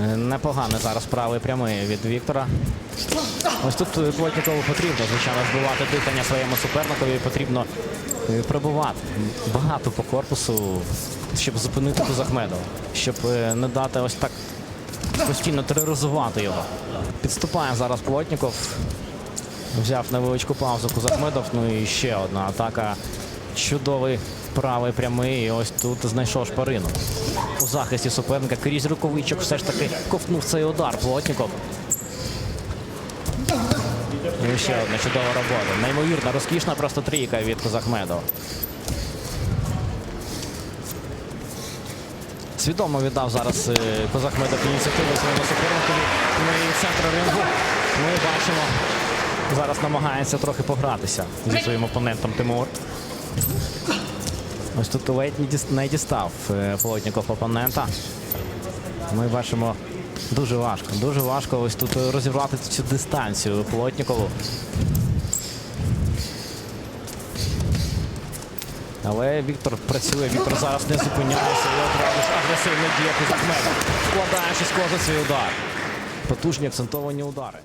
Е, Непоганий зараз правий прямий від Віктора. Ось тут е, Плотнікову потрібно, звичайно, збивати дихання своєму суперникові. Потрібно е, пробувати багато по корпусу, щоб зупинити Кузахмедова, щоб е, не дати ось так постійно тероризувати його. Підступає зараз Плотніков. Взяв невеличку паузу Кузахмедов. Ну і ще одна атака. Чудовий правий прямий. І ось тут знайшов шпарину. У захисті суперника крізь рукавичок все ж таки ковтнув цей удар Плотніков. І ще одна чудова робота. Неймовірна, розкішна просто трійка від Кузахмедова. Свідомо віддав зараз е, Козахмедов ініціативу своєму суперникові. Ну і центр рингу. Ми бачимо, зараз намагається трохи погратися зі своїм опонентом Тимур. Ось тут ледь не дістав е, Плотніков опонента. Ми бачимо дуже важко. Дуже важко ось тут розібрати цю дистанцію Плотнікову. Але Віктор працює, Віктор зараз не зупиняється і одразу агресивно діє Кузахмедов, вкладаючи з кожен свій удар. Потужні акцентовані удари.